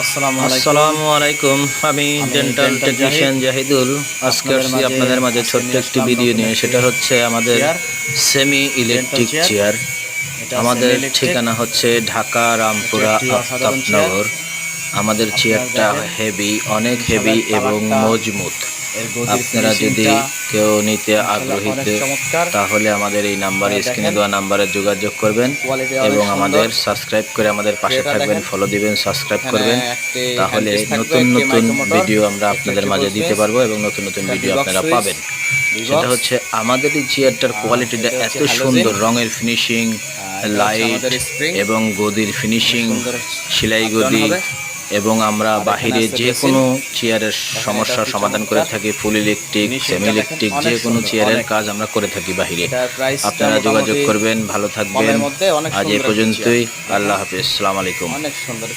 আসসালামু আলাইকুম। আমি ডেন্টাল টেকনিশিয়ান জাহিদুল। আজকে আপনাদের আসছি মাঝে আপনাদের মাঝে ছোট্ট একটি ভিডিও নিয়ে। সেটা হচ্ছে আমাদের সেমি ইলেকট্রিক চেয়ার আমাদের ঠিকানা হচ্ছে ঢাকা রামপুরা আফতাবনগর। আমাদের চেয়ারটা হেভি অনেক হেভি এবং মজবুত। আপনারা যদি কেউ নিতে চমৎকার। তাহলে আমাদের এই নাম্বারে স্ক্রিনে দেওয়া নাম্বারে যোগাযোগ করবেন এবং আমাদের সাবস্ক্রাইব করে আমাদের পাশে থাকবেন ফলো দিবেন সাবস্ক্রাইব করবেন। তাহলে নতুন নতুন ভিডিও আমরা আপনাদের মাঝে দিতে পারব এবং নতুন নতুন ভিডিও আপনারা পাবেন। সেটা হচ্ছে আমাদের এই চেয়ারটার কোয়ালিটিটা এত সুন্দর রঙের ফিনিশিং লাইট এবং গদির ফিনিশিং সেলাই গদি। এবং আমরা বাহিরে যে কোনো চেয়ারের সমস্যা সমস্যার সমাধান করে থাকি ফুল ইলেকট্রিক সেমি ইলেকট্রিক যে কোনো চেয়ারের কাজ আমরা করে থাকি বাহিরে। আপনারা যোগাযোগ করবেন ভালো থাকবেন। আজ এ পর্যন্তই। আল্লাহ হাফিজ। সালাম আলাইকুম। অনেক সুন্দর।